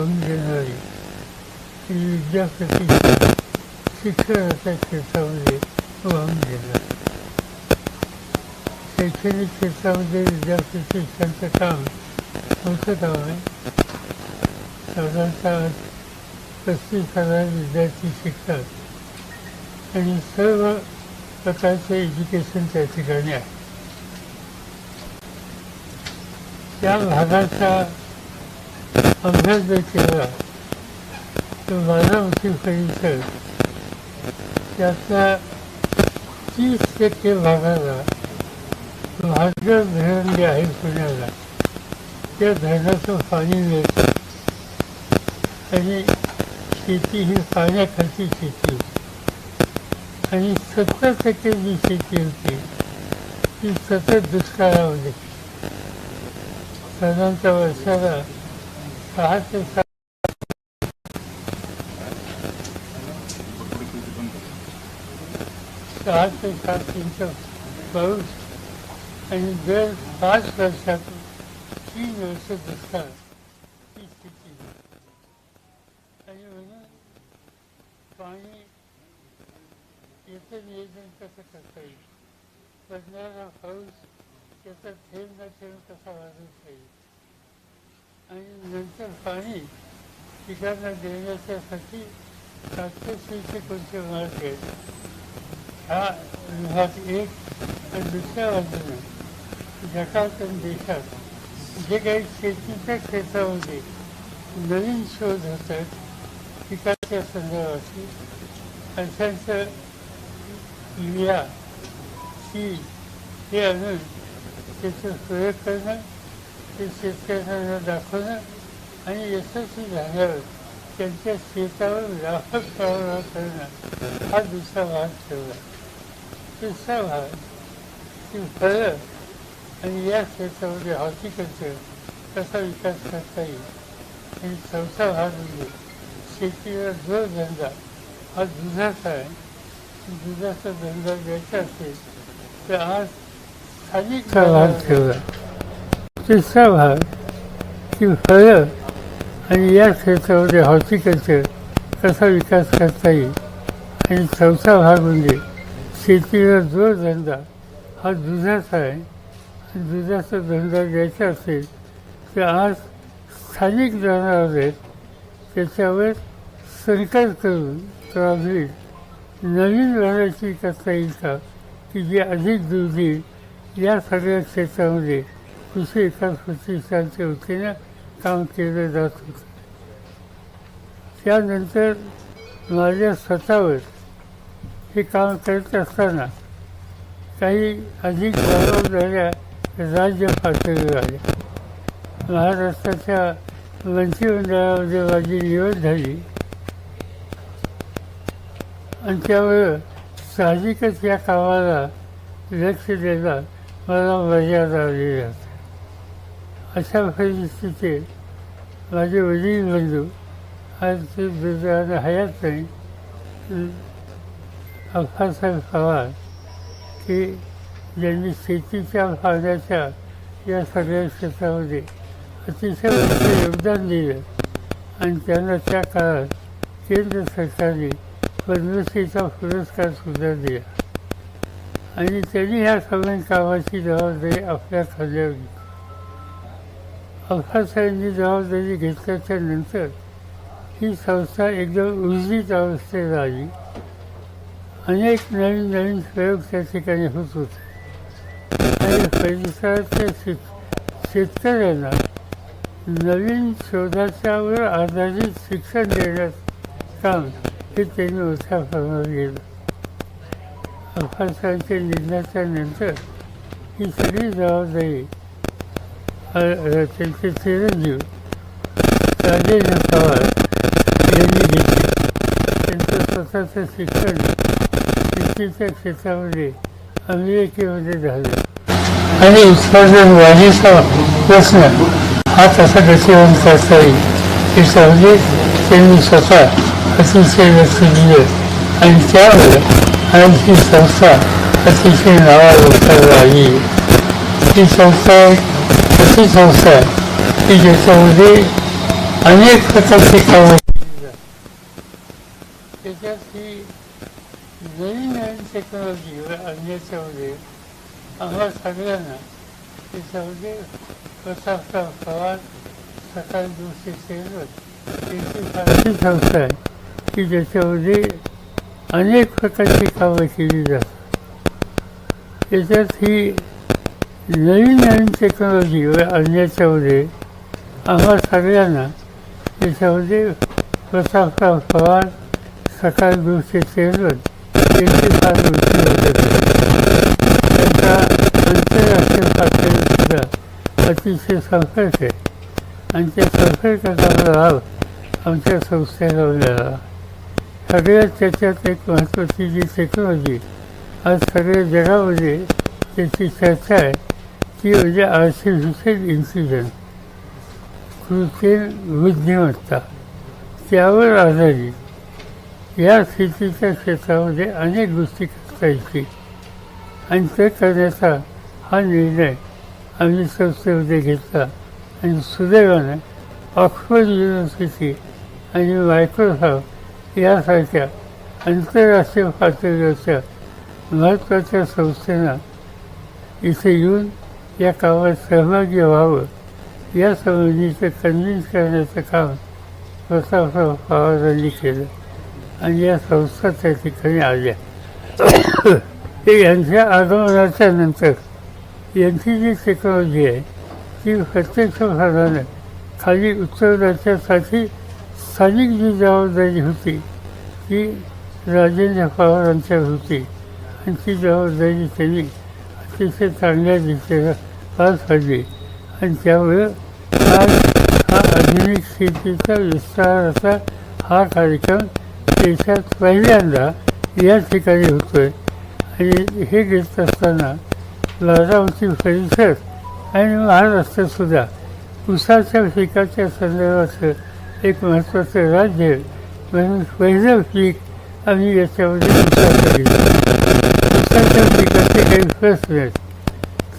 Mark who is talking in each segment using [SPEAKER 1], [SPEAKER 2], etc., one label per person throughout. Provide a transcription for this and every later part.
[SPEAKER 1] करून देणारी ही विद्यापीठ शिक्षणाच्या क्षेत्रामध्ये वाहून देणार शैक्षणिक क्षेत्रामध्ये विद्यार्थी शिक्षणाचं काम मोठं काम आहे साधारणतः पस्तीस हजार विद्यार्थी शिकतात आणि सर्व प्रकारचे एज्युकेशन त्या ठिकाणी आहे त्या भागाचा अभ्यास जर केला तर बारामती परिसर त्यातल्या तीस टक्के भागाला भाग्य धरण जे आहे पुण्याला त्या धरणाचं पाणी मिळतं. आणि शेती ही पाण्याखालची शेती. होती आणि सत्तर टक्के जी शेती होती ती सतत दुष्काळामध्ये. साधारणतः वर्षाला सहा ते सात सहा ते सात इंच पाऊस आणि दर पाच वर्षातून तीन वर्ष दुष्काळ ही स्थिती होती. आणि म्हणून पाणी याचं नियोजन कसं करता येईल पडणारा पाऊस त्याचा थेंब न थेंब कसा वाजवता येईल आणि नंतर पाणी पिकांना देण्याच्यासाठी काटकसरीचे कोणते मार्ग आहेत? हा विभाग एक आणि दुसऱ्या जगात आणि देशात जे काही शेतीच्या क्षेत्रामध्ये नवीन शोध होत आहेत पिकाच्या संदर्भातील अशांचं युरिया सी हे आणून त्याचा प्रयोग करणं ते शेतकऱ्यांना दाखवणं आणि यशस्वी झाल्यावर त्यांच्या शेतावर व्यापक प्रमाणात करणं हा दुसरा भाग ठेवला. तिसरा भाग की फळं आणि या क्षेत्रामध्ये हॉर्टिकल्चर कसा विकास करता येईल? आणि चौथा भाग म्हणजे शेतीला जोडधंदा हा दुधाचा आहे दुधाचा धंदा द्यायचा असेल तर आज स्थानिक भाग ठेवला तिसरा भाग की फळं आणि या क्षेत्रामध्ये हॉर्टिकल्चर कसा विकास करता येईल आणि चौथा भाग म्हणजे शेतीचा जो धंदा हा दुधाचा आहे. आणि दुधाचा धंदा द्यायचा असेल तर आज स्थानिक जनावर आहेत. त्याच्यावर सरकार करून त्रास नवीन व्हरायटी करता येईल का? की जी अधिक दूध देईल या सगळ्या क्षेत्रामध्ये कृषी विकास प्रतिष्ठानच्या वतीनं काम केले जात होते. त्यानंतर माझ्या स्वतःवर हे काम करत असताना काही अधिक जबाबदाऱ्या राज्य पातळीवर आल्या महाराष्ट्राच्या मंत्रिमंडळामध्ये माझी निवड झाली. आणि त्यामुळं साहजिकच या कामाला लक्ष द्यायला मला मर्यादा आलेली होती अशा परिस्थितीत माझे वडील बंधू आज ते दुर्दैवानं हयात नाही अप्पासाहेब पवार की ज्यांनी शेतीच्या फायद्याच्या या सगळ्या क्षेत्रामध्ये अतिशय मोठं योगदान दिलं आणि त्यांना त्या काळात केंद्र सरकारने पद्मश्रीचा पुरस्कार सुद्धा दिला. आणि त्यांनी ह्या सगळ्या कामाची जबाबदारी आपल्या खांद्यावर घेतली जबाबदारी घेतल्याच्या नंतर ही संस्था एकदम उर्जित अवस्थेत आली. अनेक नवीन नवीन प्रयोग त्या ठिकाणी होत होते. आणि परिसरातल्या शेत शेतकऱ्यांना नवीन शोधाच्यावर आधारित शिक्षण देण्याचं काम हे त्यांनी मोठ्या प्रमाणात केलं. अफासाहेबांच्या निधनाच्या नंतर ही सगळी जबाबदारी त्यांचे चिरंजीव राजेंद्र पवार यांनी घेतले त्यांचं स्वतःचं शिक्षण शेतीच्या क्षेत्रामध्ये अमेरिकेमध्ये झालं आणि उत्पादन वाढीचा प्रश्न हा तसा गतिमान करता येईल याच्यामध्ये त्यांनी स्वतः अतिशय लक्ष दिलं आणि त्यामुळे आणखी संस्था अतिशय नावा नावाजोगाला आली ही संस्था अशी संस्था आहे की ज्याच्यामध्ये अनेक प्रकारची कामं केली त्याच्यात ही नवीन नवीन टेक्नॉलॉजी आणण्याच्यामध्ये आम्हाला सगळ्यांना त्याच्यामध्ये प्रतापराव पवार सकाळ दिवशी सेवक याची फारशी संस्था आहे की ज्याच्यामध्ये अनेक प्रकारची कामं केली जातात त्याच्यात ही नवीन नवीन टेक्नॉलॉजी आणण्याच्यामध्ये आम्हा सगळ्यांना त्याच्यामध्ये प्रतापराव पवार सकाळ दिवशी सेवक यांची फार रुची त्यांचा आंतरराष्ट्रीय पातळीसुद्धा अतिशय संपर्क आहे. आणि त्या संपर्काचा लाभ आमच्या संस्थेला मिळाला. सगळ्यात त्याच्यात एक महत्त्वाची जी टेक्नॉलॉजी आज सगळ्या जगामध्ये त्याची चर्चा आहे ती म्हणजे आर्टिफिशियल इंटेलिजन्स कृत्रिम बुद्धिमत्ता त्यावर आधारित. या स्थितीच्या क्षेत्रामध्ये अनेक गोष्टी करता येतील. आणि ते करण्याचा हा निर्णय आम्ही संस्थेमध्ये घेतला. आणि सुदैवाने ऑक्सफर्ड युनिव्हर्सिटी आणि मायक्रोसॉफ्ट यासारख्या आंतरराष्ट्रीय पातळीवरच्या महत्त्वाच्या संस्थेना इथे येऊन या कामात सहभागी व्हावं. या संबंधीचं कन्व्हिन्स करण्याचं काम प्रतापराव पवारांनी केलं. आणि या संस्था त्या ठिकाणी आल्या. ते यांच्या आगमनाच्या नंतर यांची जी टेक्नॉलॉजी आहे ती प्रत्यक्ष भागाने खाली उत्तरदाच्यासाठी स्थानिक जी जबाबदारी होती ती राजेंद्र पवारांच्या होती. आणि ती जबाबदारी त्यांनी अतिशय चांगल्या दिशेला पार आणि त्यामुळे आज हा आधुनिक शेतीचा विस्ताराचा हा कार्यक्रम देशात पहिल्यांदा या ठिकाणी होतोय. आणि हे घेत असताना लाडावची परिसर आणि महाराष्ट्रसुद्धा उसाच्या पिकाच्या संदर्भाचं एक महत्त्वाचं राज्य म्हणून पहिलं पीक आम्ही याच्यामध्ये उसाचं घेतलं उसाच्या पिकाचे काही प्रश्न आहेत.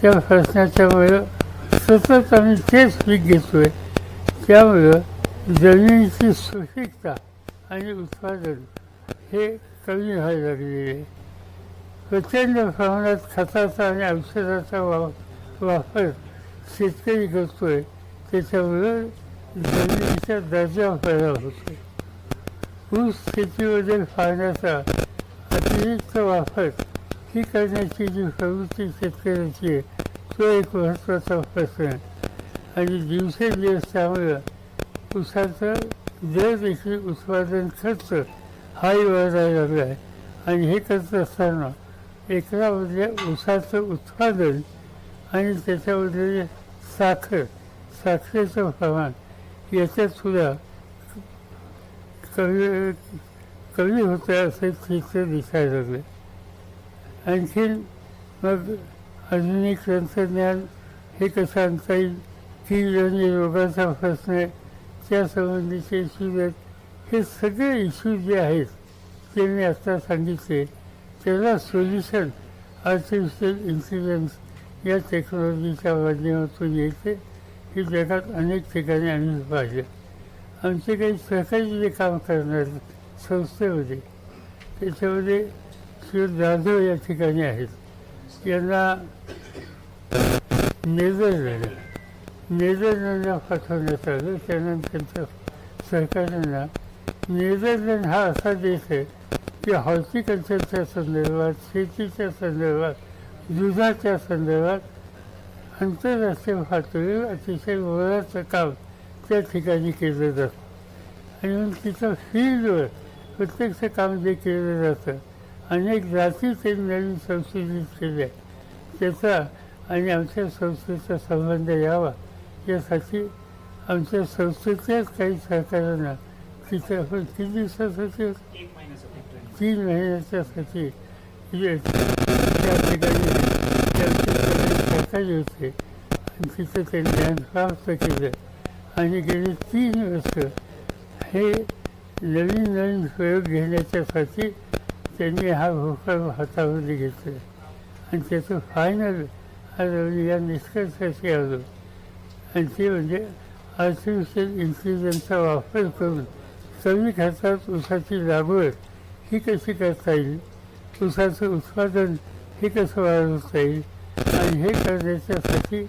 [SPEAKER 1] त्या प्रश्नाच्यामुळं सतत आम्ही तेच पीक घेतोय. त्यामुळं जमिनीची सुपीकता आणि उत्पादन हे कमी व्हायला लागलेले आहे. प्रचंड प्रमाणात खताचा आणि औषधाचा वा वापर शेतकरी करतोय. त्याच्यामुळं जमिनीचा दर्जा पैदा होतो ऊस शेतीमध्ये पाण्याचा अतिरिक्त वापर ही करण्याची जी प्रवृत्ती शेतकऱ्याची आहे तो एक महत्त्वाचा प्रश्न आहे आणि दिवसेंदिवस त्यामुळं ऊसाचं दर देखील उत्पादन खर्च हाही वाढायला लागला आहे आणि हे करत असताना एकरामध्ये ऊसाचं उत्पादन आणि त्याच्यामध्ये साखर साखरेचं प्रमाण याच्यात सुद्धा कमी कमी होतं असं चित्र दिसायला लागलं आणखीन मग आधुनिक तंत्रज्ञान हे कसं आणता येईल की आणि रोगाचा प्रश्न त्यासंबंधीचे इश्यू इश्यूज आहेत हे सगळे इश्यू जे आहेत ते मी आत्ता सांगितले. त्याला सोल्युशन आर्टिफिशियल इंटेलिजन्स या टेक्नॉलॉजीच्या माध्यमातून येते. हे जगात अनेक ठिकाणी आम्ही पाहिजे आमचे काही सहकारी जे काम करणार संस्थेमध्ये त्याच्यामध्ये श्री जाधव या ठिकाणी आहेत. यांना नेदरलँड नेदरलँडला पाठवण्यात आलं. त्यानंतर त्यांच्या सरकारांना नेदरलँड हा असा देश आहे की हॉर्टिकल्चरच्या संदर्भात शेतीच्या संदर्भात दुधाच्या संदर्भात आंतरराष्ट्रीय पातळीवर अतिशय मोलाचं काम त्या ठिकाणी केलं जातं. आणि मग तिथं फील्डवर प्रत्यक्ष काम जे केलं जातं अनेक जाती ते नवीन संशोधित केल्या त्याचा आणि आमच्या संस्थेचा संबंध यावा यासाठी आमच्या संस्थेतल्याच काही सहकाऱ्यांना तिथं आपण किती दिवसासाठी? तीन महिन्याच्यासाठी. म्हणजे त्या ठिकाणी त्यांचे सहकारी होते. आणि तिथं ते ज्ञान प्राप्त केलं. आणि गेली तीन वर्ष हे नवीन नवीन प्रयोग घेण्याच्यासाठी त्यांनी हा भूखंड हातामध्ये घेतला. आणि त्याचं फायनल आज या निष्कर्षाशी आलो. आणि ते म्हणजे आर्टिफिशियल इंटेलिजन्सचा वापर करून कमी खर्चात ऊसाची लागवड ही कशी करता येईल? ऊसाचं उत्पादन हे कसं वाढवता येईल? आणि हे करण्याच्यासाठी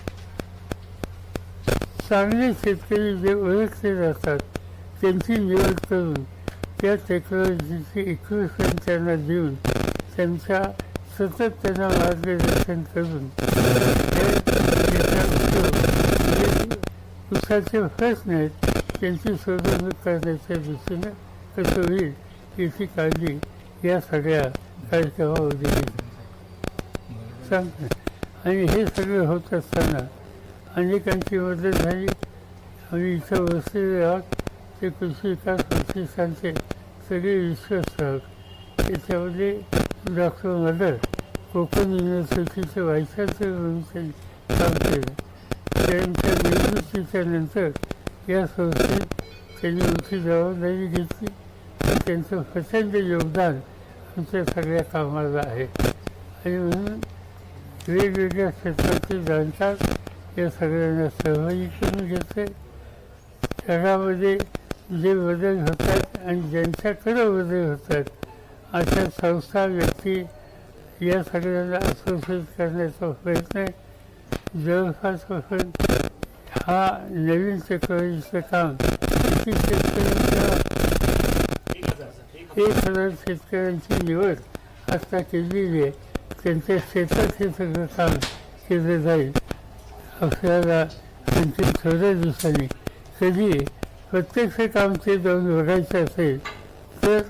[SPEAKER 1] चांगले शेतकरी जे ओळखले जातात त्यांची निवड करून त्या टेक्नॉलॉजीची इक्विपमेंट त्यांना देऊन त्यांच्या सतत त्यांना मार्गदर्शन करून उसाचे त्याचा नाहीत प्रश्न आहेत त्यांची सोडवणूक करण्याच्या दृष्टीनं कसं होईल याची काळजी या सगळ्या कार्यक्रमामध्ये घेतली सांगते आणि हे सगळं होत असताना अनेकांची मदत झाली. आम्ही इथं बसलेले आहोत. ते कृषी विकास प्रतिष्ठानचे सगळे विश्वस्त त्याच्यामध्ये डॉक्टर मदर कोकण युनिव्हर्सिटीचे व्हाईस चान्सलर म्हणून त्यांनी काम केलं त्यांच्या निवृत्तीच्या नंतर या संस्थेत त्यांनी मोठी जबाबदारी घेतली त्यांचं प्रचंड योगदान आमच्या सगळ्या कामाला आहे आणि म्हणून वेगवेगळ्या क्षेत्राचे जाणतात या सगळ्यांना सहभागी करून घेते शहरामध्ये जे बदल होतात आणि ज्यांच्याकडं बदल होतात अशा संस्था व्यक्ती या सगळ्यांना असोसिएट करण्याचा प्रयत्न आहे. जवळपास हा नवीन टेक्नॉलॉजीचं काम किती शेतकऱ्यांच्या एक हजार शेतकऱ्यांची निवड आता केलेली आहे. त्यांच्या शेतात हे सगळं काम केलं जाईल. आपल्याला आणखी थोड्या दिवसांनी कधी? प्रत्यक्ष काम ते जाऊन बघायचं असेल तर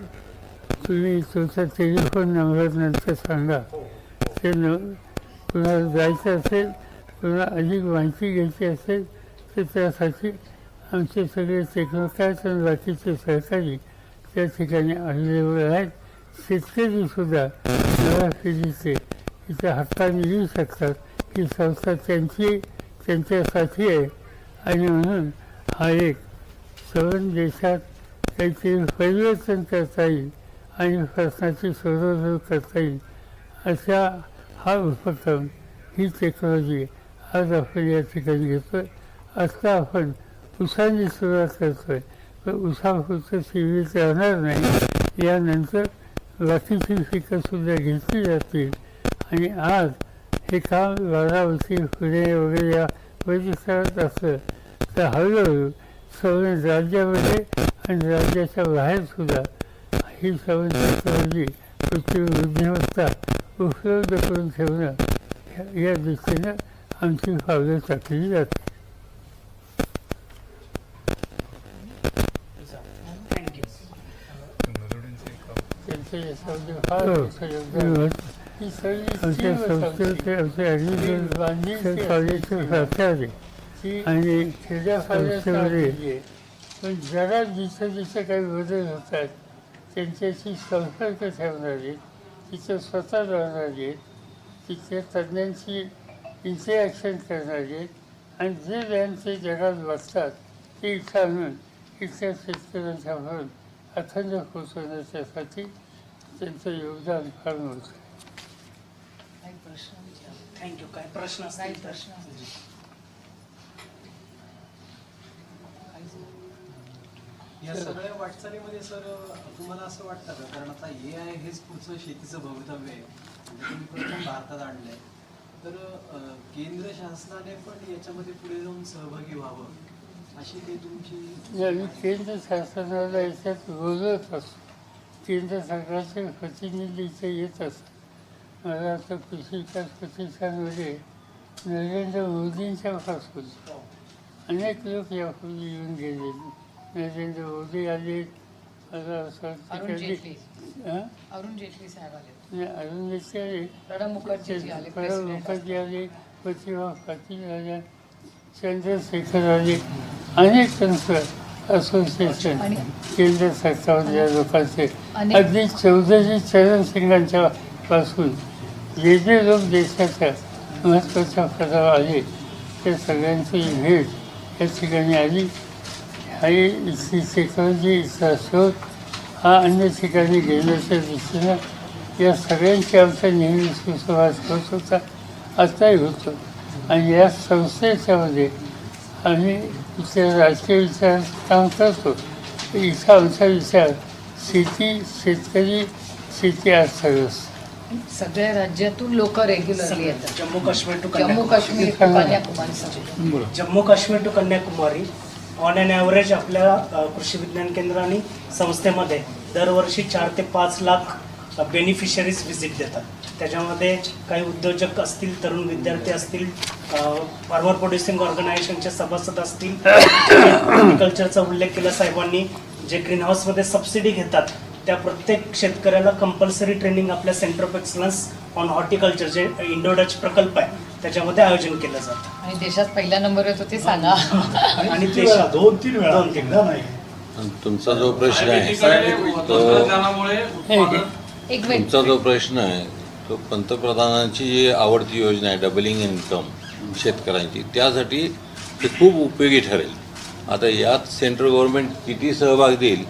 [SPEAKER 1] तुम्ही तुमचा टेलिफोन नंबर नंतर सांगा. ते न तुम्हाला जायचं असेल तुम्हाला अधिक माहिती घ्यायची असेल तर त्यासाठी आमचे सगळे टेक्नोक्राट आणि बाकीचे सहकारी त्या ठिकाणी अवेलेबल आहेत. शेतकरीसुद्धा नव्या पिढीचे इथे हाताने येऊ शकतात. ही संस्था त्यांची त्यांच्यासाठी आहे. आणि म्हणून हा एक सवन देशात काहीतरी परिवर्तन करता येईल आणि प्रश्नाची सोडवणूक करता येईल अशा हा उपक्रम ही टेक्नॉलॉजी आज आपण या ठिकाणी घेतो आत्ता आपण उसाने सुरुवात करतो आहे पण उसापुरतं सीमित राहणार नाही. यानंतर बाकीची पिकंसुद्धा घेतली जातील. आणि आज हे काम बारामती पुणे वगैरे या परिसरात असलं तर हळूहळू सवण राज्यामध्ये आणि राज्याच्या बाहेरसुद्धा ही सवण टेक्नॉलॉजी कृत्रिम बुद्धिमत्ता उपलब्ध करून ठेवणं या- दृष्टीनं आमची पावलं टाकली जाते. ही
[SPEAKER 2] आमच्या
[SPEAKER 1] टीम होती
[SPEAKER 2] संस्थेचे आमचे ॲडमिशन
[SPEAKER 1] बांधील
[SPEAKER 2] कॉलेजचे प्राचार्य
[SPEAKER 1] ती
[SPEAKER 2] आणि
[SPEAKER 1] खेड्यापाड्यात
[SPEAKER 2] संस्थेमध्ये.
[SPEAKER 1] पण जगात जिथं जिथं काही बदल होतात त्यांच्याशी संपर्क ठेवणारे तिथं स्वतः राहणारे आहेत. तिथल्या तज्ज्ञांची इंटरॅक्शन करणारे आहेत. आणि जे ज्ञान ते जगात बघतात ते इथं आणून इथल्या शेतकऱ्यांच्या म्हणून अखंड पोचवण्याच्यासाठी त्यांचं योगदान फार मोठं आहे.
[SPEAKER 3] काही प्रश्न. थँक्यू काय प्रश्न
[SPEAKER 4] काही
[SPEAKER 3] असतील
[SPEAKER 4] प्रश्न असतील. काहीच नाही.
[SPEAKER 5] या सगळ्या वाटचालीमध्ये सर तुम्हाला असं वाटतं का? कारण आता ए आय हेच पुढचं शेतीचं भवितव्य आहे. म्हणजे तुम्ही प्रथम भारतात आणलंय. तर केंद्र शासनाने पण याच्यामध्ये पुढे जाऊन सहभागी व्हावं अशी काही तुमची
[SPEAKER 1] आम्ही केंद्र शासनाला याच्यात बोलत असतो. केंद्र सरकारचे प्रतिनिधी इथे येत असतात मला आता कृषी विकास प्रतिष्ठानमध्ये नरेंद्र मोदींच्या पासून अनेक लोक यापूर्वी येऊन गेले नरेंद्र मोदी आले
[SPEAKER 4] अरुण जेटली.
[SPEAKER 1] हां?
[SPEAKER 4] अरुण जेटली साहेब आले
[SPEAKER 1] अरुण जेटली आले.
[SPEAKER 4] प्रणब मुखर्जी आले
[SPEAKER 1] प्रणब
[SPEAKER 4] president.
[SPEAKER 1] मुखर्जी आले प्रतिभा पाटील आल्या चंद्रशेखर आले अनेक त्यांचं असोसिएशन केंद्र सरकारच्या लोकांचे. अगदी चौधरी चरण सिंगांच्या पासून जे जे लोक देशाच्या महत्त्वाच्या पदावर आले त्या सगळ्यांची भेट या ठिकाणी आली. टेक्नॉलॉजी इथला शोध हा अन्य ठिकाणी गेल्याच्या दृष्टीनं या सगळ्यांची आमचा नेहमी सुसंवाद होत होता आताही होतो. आणि या संस्थेच्यामध्ये आम्ही विचार राजकीय विचार काम करतो. इथं आमचा विचार शेती शेतकरी शेती अर्थव्यवस्था
[SPEAKER 4] सगळ्या राज्यातून लोक रेग्युलरली येतात.
[SPEAKER 3] जम्मू काश्मीर टू
[SPEAKER 4] जम्मू
[SPEAKER 3] कन्याकुमारी.
[SPEAKER 4] काश्मीर ते Kanyakumari
[SPEAKER 3] Jammu Kashmir to Kanyakumari. On an average आपल्या कृषी विज्ञान केंद्र आणि संस्थेमध्ये दरवर्षी चार ते पाच लाख बेनिफिशरीज व्हिजिट देतात. त्याच्यामध्ये काही उद्योजक असतील तरुण विद्यार्थी असतील फार्मर प्रोड्युसिंग ऑर्गनायझेशनचे सभासद असतील कल्चरचा उल्लेख केला साहेबांनी जे ग्रीन हाऊसमध्ये सबसिडी घेतात त्या प्रत्येक शेतकऱ्याला कंपल्सरी ट्रेनिंग आपल्या centre of excellence on horticulture जे इंडो डच प्रकल्प आहे. त्याच्यामध्ये आयोजन केलं जातं.
[SPEAKER 4] आणि देशात पहिला नंबर येतो ते सांगा.
[SPEAKER 3] आणि
[SPEAKER 2] किती
[SPEAKER 3] देश-
[SPEAKER 2] वेळा? दोन तीन वेळा.
[SPEAKER 3] दोन तीन
[SPEAKER 2] एकदा नाही.
[SPEAKER 6] आणि तुमचा जो प्रश्न आहे तो
[SPEAKER 7] तंत्रज्ञानामुळे उत्पादन
[SPEAKER 4] एक मिनिट.
[SPEAKER 6] तुमचा जो प्रश्न आहे तो पंतप्रधानांची जी आवडती योजना आहे डबलिंग इन्कम शेतकऱ्यांची त्यासाठी ते खूप उपयोगी ठरेल. आता यात सेंट्रल गव्हर्नमेंट किती सहभाग देईल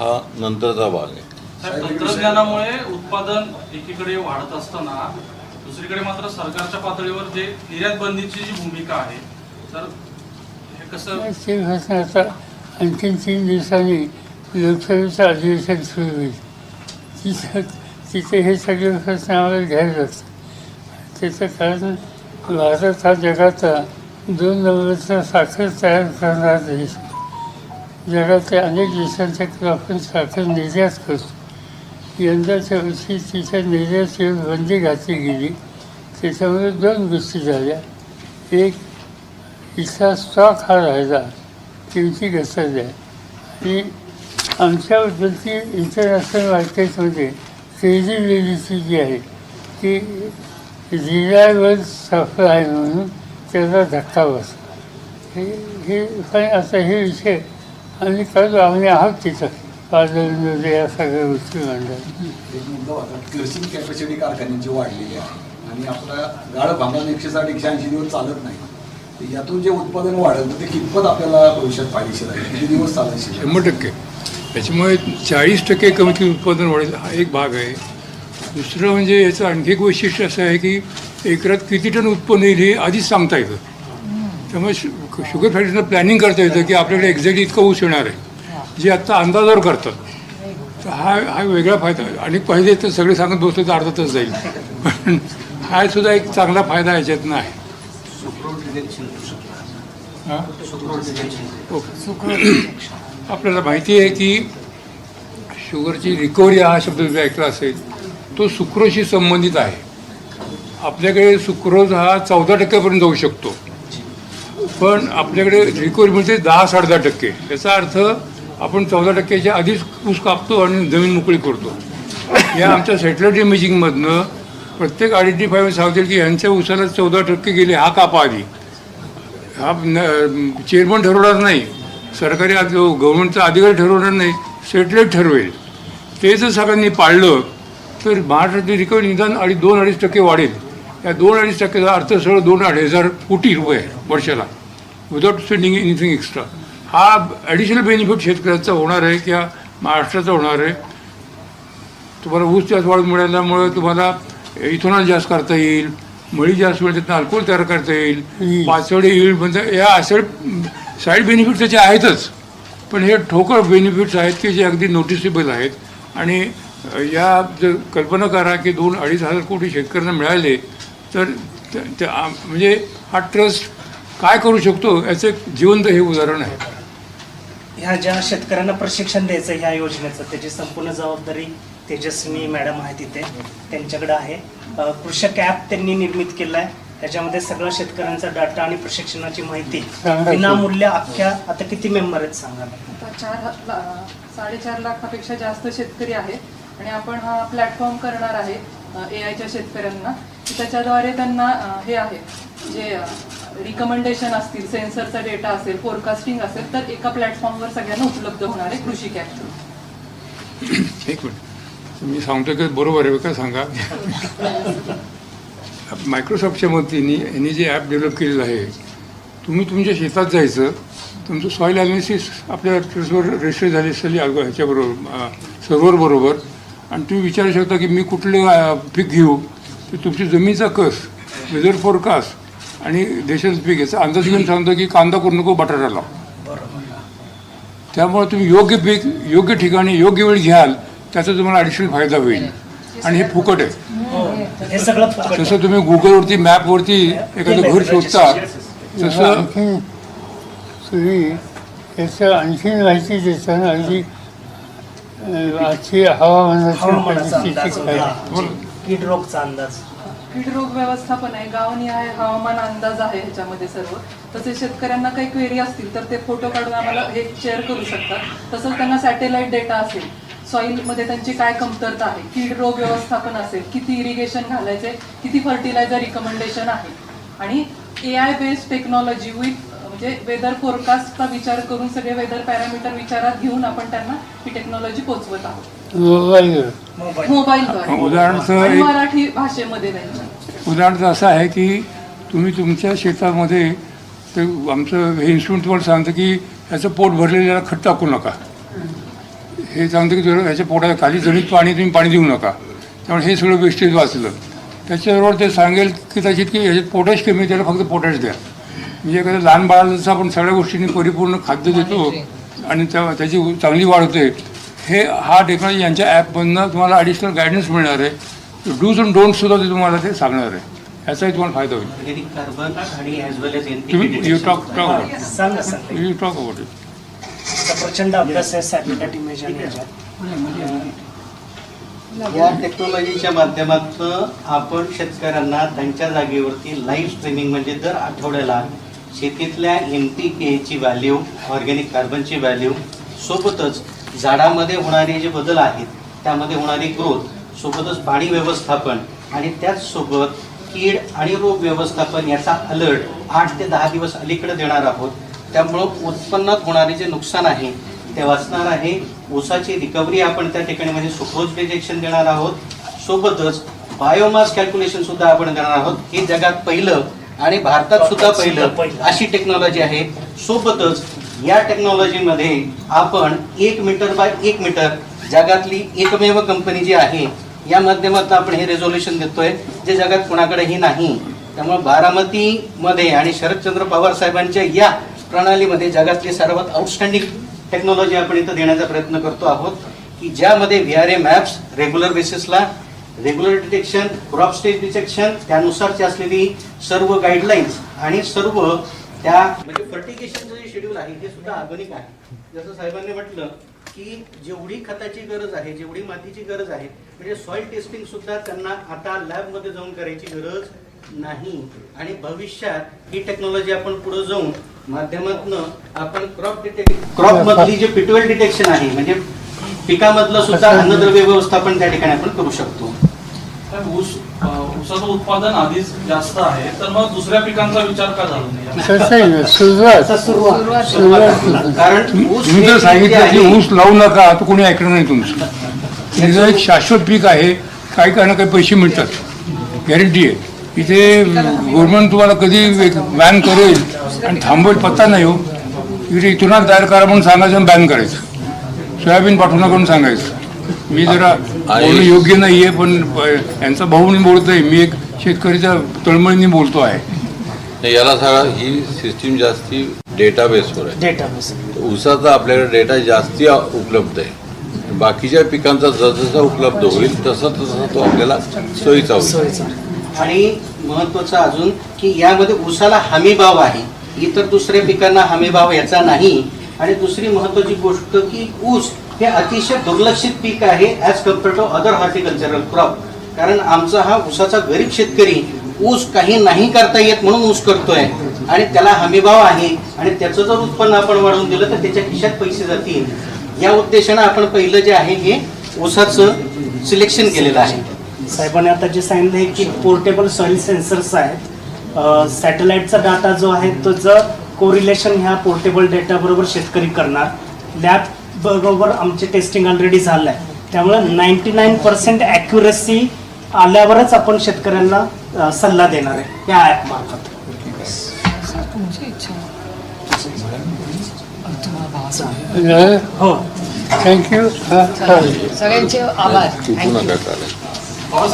[SPEAKER 6] हा नंतरचा भाग आहे.
[SPEAKER 7] साहेब, तंत्रज्ञानामुळे उत्पादन एकीकडे वाढत असताना दुसरीकडे मात्र सरकारच्या पातळीवर जे निर्यात बंदीची जी भूमिका आहे तर हे कसं
[SPEAKER 1] ते घोषणा आता तीन दिवसांनी लोकसभेचं अधिवेशन सुरू होईल. तिथं तिथे हे सगळे घोषणा आम्हाला घ्यायला लागतं त्याचं कारण भारत हा जगाचा दोन नंबरचा साखर तयार करणारा देश जगातल्या अनेक देशांच्याकडे आपण साखर निर्यात करतो. यंदाच्या वर्षी तिच्या निर्यातीवर बंदी घातली गेली. त्याच्यामुळे दोन गोष्टी झाल्या. एक इथला स्टॉक हा राहिला. घसरली आहे. आणि आमच्याबद्दलची इंटरनॅशनल मार्केटमध्ये क्रेडिबिलिटी जी आहे ती रिलायबल सप्लाय म्हणून त्याचा धक्का बसला. हे हे पण आता हे विषय आम्ही करतो आम्ही आहोत तिथं. पार्लमेंटमध्ये या सगळ्या गोष्टी मांडतात
[SPEAKER 2] एक कारखान्यांची वाढलेली आहे. आणि आपला गाळ भांडण एकशे साठ एकशे ऐंशी दिवस चालत नाही. यातून जे उत्पादन वाढेल तर ते कितपत आपल्याला भविष्यात फायदेशीर आहे? किती दिवस चालत
[SPEAKER 8] शंभर टक्के. त्याच्यामुळे चाळीस टक्के कमीत कमी उत्पादन वाढेल हा एक भाग आहे. दुसरं म्हणजे याचं आणखी एक वैशिष्ट्य असं आहे की एकरात किती टन उत्पन्न येईल हे आधीच सांगता येतं. त्यामुळे शु शुगर फॅक्टरीनं प्लॅनिंग करता येतं की आपल्याकडे एक्झॅक्टली इतकं ऊस येणार आहे जे आत्ता अंदाजावर करतात. तर हा हा वेगळा फायदा आहे. आणि पहिले तर सगळे सांगत बसले तर अर्धा तास जाईल. हा सुद्धा एक चांगला फायदा याच्यातनं आहे. आपल्याला माहिती आहे की शुगरची रिकव्हरी हा शब्द तुम्ही ऐकला असेल तो सुक्रोशी संबंधित आहे. आपल्याकडे सुक्रोज हा चौदा टक्क्यापर्यंत जाऊ शकतो. पण आपल्याकडे रिकव्हरी म्हणजे दहा साडे दहा टक्के. याचा अर्थ आपण चौदा टक्क्याच्या आधीच ऊस कापतो आणि जमीन मोकळी करतो. या आमच्या सॅटेलाईट इमेजिंगमधनं प्रत्येक आयडेंटिफाय सांगतील की यांच्या उसाला चौदा टक्के गेले हा कापा आधी. हा चेअरमन ठरवणार नाही. सरकारी गव्हर्नमेंटचा अधिकारी ठरवणार नाही. सेटलेट ठरवेल. ते जर सगळ्यांनी पाळलं तर महाराष्ट्राची रिकव्हरी निदान अडीच दोन अडीच टक्के वाढेल. या दोन अडीच टक्केचा अर्थ सरळ दोन अडीच हजार कोटी रुपये वर्षाला. विदाउट स्पेंडिंग एनिथिंग एक्स्ट्रा हा ॲडिशनल बेनिफिट शेतकऱ्याचा होणार आहे किंवा महाराष्ट्राचा होणार आहे. तुम्हाला ऊस जास्त वाढ मिळाल्यामुळे तुम्हाला इथोनॉल जास्त करता येईल. मळी जास्त मिळेल त्यातनं अल्कोहोल तयार करता येईल. पाचवडे येईल. म्हणजे या असे साईड बेनिफिट त्याचे आहेतच. पण हे ठोकळ बेनिफिट्स आहेत की जे अगदी नोटिसेबल आहेत. आणि या जर कल्पना करा की दोन अडीच हजार कोटी शेतकऱ्यांना मिळाले तर त्या- त्या आ- म्हणजे हा ट्रस्ट काय करू शकतो याचं एक जिवंत हे उदाहरण आहे.
[SPEAKER 3] ह्या ज्या शेतकऱ्यांना प्रशिक्षण द्यायचं ह्या योजनेचं त्याची संपूर्ण जबाबदारी तेजस्विनी मॅडम आहे तिथे. त्यांच्याकडे आहे. कृषक ॲप त्यांनी निर्मित केलं आहे त्याच्यामध्ये सगळं शेतकऱ्यांचा डाटा आणि प्रशिक्षणाची माहिती. विनामूल्य अख्ख्या आता किती मेंबर आहेत सांगा.
[SPEAKER 9] आता चार साडेचार लाखापेक्षा जास्त शेतकरी आहेत. आणि आपण हा प्लॅटफॉर्म करणार आहे ए आयच्या शेतकऱ्यांना. की त्याच्याद्वारे त्यांना हे आहे जे रिकमेंडेशन असतील सेन्सरचा डेटा असेल फोरकास्टिंग असेल तर एका प्लॅटफॉर्मवर सगळ्यांना उपलब्ध होणार आहे कृषी कॅप थ्रू
[SPEAKER 8] एक मिनिट. मी सांगतो की बरोबर आहे का सांगा? मायक्रोसॉफ्टच्या मदतीने यांनी जे ॲप डेव्हलप केलेलं आहे तुम्ही तुमच्या शेतात जायचं तुमचं सॉईल अनालिसिस आपल्या ट्रेसवर रजिस्टर झाली असेल या- ह्याच्याबरोबर सर्व्हरबरोबर आणि तुम्ही विचारू शकता की मी कुठले पीक घेऊ तर तुमची जमिनीचा कस वेदर फोरकास्ट आणि देशाचं पीक याचा अंदाज घेऊन सांगतो की कांदा करू नको बटाटा लाव. त्यामुळे तुम्ही योग्य पीक योग्य ठिकाणी योग्य वेळी घ्याल त्याचा तुम्हाला ॲडिशनल फायदा होईल. आणि हे फुकट आहे.
[SPEAKER 3] हे सगळं फुकट आहे.
[SPEAKER 8] जसं तुम्ही गुगलवरती मॅपवरती एखादं घर शोधता तसं
[SPEAKER 1] आणखी तुम्ही याचं आणखीन माहिती देताना अगदी आजची हवामानाची
[SPEAKER 3] कीड रोगचा अंदाज.
[SPEAKER 9] कीड रोग व्यवस्थापन आहे. गावनिहाय हवामान अंदाज आहे ह्याच्यामध्ये सर्व. तसेच शेतकऱ्यांना काही क्वेरी असतील तर ते फोटो काढून आम्हाला हे शेअर करू शकतात. तसंच त्यांना सॅटेलाइट डेटा असेल सॉईलमध्ये त्यांची काय कमतरता आहे? कीड रोग व्यवस्थापन असेल किती इरिगेशन घालायचे किती फर्टिलायझर रिकमेंडेशन आहे? आणि A I based technology with म्हणजे वेदर फोरकास्टचा विचार करून सगळे वेदर पॅरामीटर विचारात घेऊन आपण त्यांना ही टेक्नॉलॉजी पोहोचवत आहोत.
[SPEAKER 3] मोबाईल.
[SPEAKER 9] मोबाईलद्वारे
[SPEAKER 8] उदाहरणार्थ
[SPEAKER 9] आणि
[SPEAKER 8] एक
[SPEAKER 9] मराठी भाषेमध्ये त्यांच्या.
[SPEAKER 8] उदाहरणार्थ असं आहे की तुम्ही तुमच्या शेतामध्ये ते आमचं हे इन्स्टिट्यूट तुम्हाला सांगतं की ह्याचं पोट भरलेलं खत टाकू नका. हे सांगतं की जर ह्याच्या पोटाच्या खाली जणीत पाणी तुम्ही पाणी देऊ नका. त्यामुळे हे सगळं वेस्टेज वाचलं. त्याच्याबरोबर ते सांगेल की त्याच्यात की ह्याच्यात पोटॅश कमी आहे, त्याला फक्त पोटॅश द्या. म्हणजे एखाद्या लहान बाळाला जसं आपण सगळ्या गोष्टींनी परिपूर्ण खाद्य देतो आणि त्या त्याची चांगली वाढ होते. हे हा टेक्नॉलॉजी यांच्या ॲपमधनं तुम्हाला ॲडिशनल गायडन्स मिळणार आहे. डूज अँड डोंट सुद्धा ते तुम्हाला ते सांगणार आहे. याचाही तुम्हाला फायदा होईल.
[SPEAKER 10] ऑर्गॅनिक कार्बन आणि ॲज वेल एज
[SPEAKER 8] तुम्ही यू टॉक टॉक
[SPEAKER 3] हा,
[SPEAKER 8] about you talk about it
[SPEAKER 3] प्रचंड अभ्यास आहे सॅटेलाइट इमेज आणि याच्यात.
[SPEAKER 10] या टेक्नॉलॉजीच्या माध्यमातून आपण शेतकऱ्यांना त्यांच्या जागेवरती लाईव्ह स्ट्रीमिंग म्हणजे दर आठवड्याला शेतीतल्या एम टी केची व्हॅल्यू ऑर्गॅनिक कार्बनची व्हॅल्यू सोबतच झाडामध्ये होणारे जे बदल आहेत त्यामध्ये होणारी ग्रोथ सोबतच पाणी व्यवस्थापन आणि त्याचसोबत कीड आणि रोग व्यवस्थापन याचा अलर्ट आठ ते दहा दिवस अलीकडे देणार आहोत. त्यामुळं उत्पन्नात होणारे जे नुकसान आहे ते वाचणार आहे. ऊसाची रिकव्हरी आपण त्या ठिकाणी म्हणजे सुक्रोज डिजेक्शन देणार आहोत. सोबतच बायोमास कॅल्क्युलेशन सुद्धा आपण देणार आहोत. हे जगात पहिलं आणि भारतात सुद्धा पहिलं अशी टेक्नॉलॉजी आहे. सोबतच या टेक्नॉलॉजीमध्ये आपण एक मीटर बाय एक मीटर जगातली एकमेव कंपनी जी आहे या माध्यमातून आपण हे रेझोल्युशन देतोय जे जगात कुणाकडेही नाही. त्यामुळे बारामतीमध्ये आणि शरदचंद्र पवार साहेबांच्या या प्रणालीमध्ये जगातली सर्वात आउटस्टँडिंग टेक्नॉलॉजी आपण इथं देण्याचा प्रयत्न करतो आहोत की ज्यामध्ये V R A maps regular बेसिसला regular detection crop stage detection त्यानुसारची असलेली सर्व गाईडलाईन्स आणि सर्व त्या म्हणजे फर्टिगेशनचं जे शेड्यूल आहे ते सुद्धा आधुनिक आहे. जसं साहेबांनी म्हटलं की जेवढी खताची गरज आहे जेवढी मातीची गरज आहे म्हणजे सॉइल टेस्टिंग सुद्धा त्यांना आता लॅबमध्ये जाऊन करायची गरज नाही. आणि भविष्यात ही टेक्नॉलॉजी आपण पुढे जाऊन माध्यमातून आपण क्रॉप डिटेक्ट क्रॉप मधली जे पिटवेल डिटेक्शन आहे म्हणजे पिकामधलं सुद्धा अन्नद्रव्य व्यवस्थापन त्या ठिकाणी आपण करू शकतो.
[SPEAKER 7] ऊस ऊसाचं उत्पादन आधीच जास्त आहे तर मग दुसऱ्या पिकांचा विचार का झाला
[SPEAKER 10] कारण
[SPEAKER 8] तुम्ही जर सांगितलं की ऊस लावू नका तर कोणी ऐकणार नाही तुमचं हे जर एक शाश्वत पीक आहे काही काही ना काही पैसे मिळतात. गॅरंटी आहे. इथे गव्हर्नमेंट तुम्हाला कधी एक बॅन करेल आणि थांबवेल पत्ता नाही हो. इथे इथूनच तयार करा म्हणून सांगायचं बॅन करायचं. सोयाबीन पाठवू नका म्हणून सांगायचं. मी जरा बोलणं योग्य नाही आहे पण यांचा भाऊनी बोलतोय मी एक शेतकरीच्या तळमळीने बोलतो आहे.
[SPEAKER 6] याला सगळा ही सिस्टीम जास्ती डेटाबेसवर आहे.
[SPEAKER 3] डेटाबेस
[SPEAKER 6] ऊसाचा आपल्याकडे डेटा जास्ती उपलब्ध आहे. बाकीच्या पिकांचा जसजसा उपलब्ध होईल तसा तसा तो आपल्याला सोयीचा होईल.
[SPEAKER 10] आणि महत्वाचं अजून की यामध्ये ऊसाला हमी भाव आहे. इतर दुसऱ्या पिकांना हमी भाव याचा नाही. आणि दुसरी महत्वाची गोष्ट की ऊस हे अतिशय दुर्लक्षित पीक आहे as compare to other horticultural crop कारण आमचा हा ऊसाचा गरीब शेतकरी ऊस काही नाही करता येत म्हणून ऊस करतोय. आणि त्याला हमीभाव आहे. आणि त्याचं जर उत्पन्न आपण वाढवून दिलं तर त्याच्या खिशात पैसे जातील. या उद्देशानं आपण पहिलं जे आहे हे ऊसाचं सिलेक्शन केलेलं आहे.
[SPEAKER 3] साहेबांनी आता जे सांगितलं आहे की पोर्टेबल सॉइल सेन्सर्स आहेत. सॅटेलाइटचा डाटा जो आहे त्याचं कोरिलेशन ह्या पोर्टेबल डेटा बरोबर शेतकरी करणार. लॅब बरोबर आमचे टेस्टिंग ऑलरेडी झालं आहे त्यामुळे नाईन्टी नाईन पर्सेंट ॲक्युरेसी आल्यावरच आपण शेतकऱ्यांना सल्ला देणार आहे. या ॲप मार्फत.
[SPEAKER 4] तुमची इच्छा
[SPEAKER 1] झालं
[SPEAKER 3] हो
[SPEAKER 1] थँक्यू हां
[SPEAKER 4] सगळ्यांचे आभार.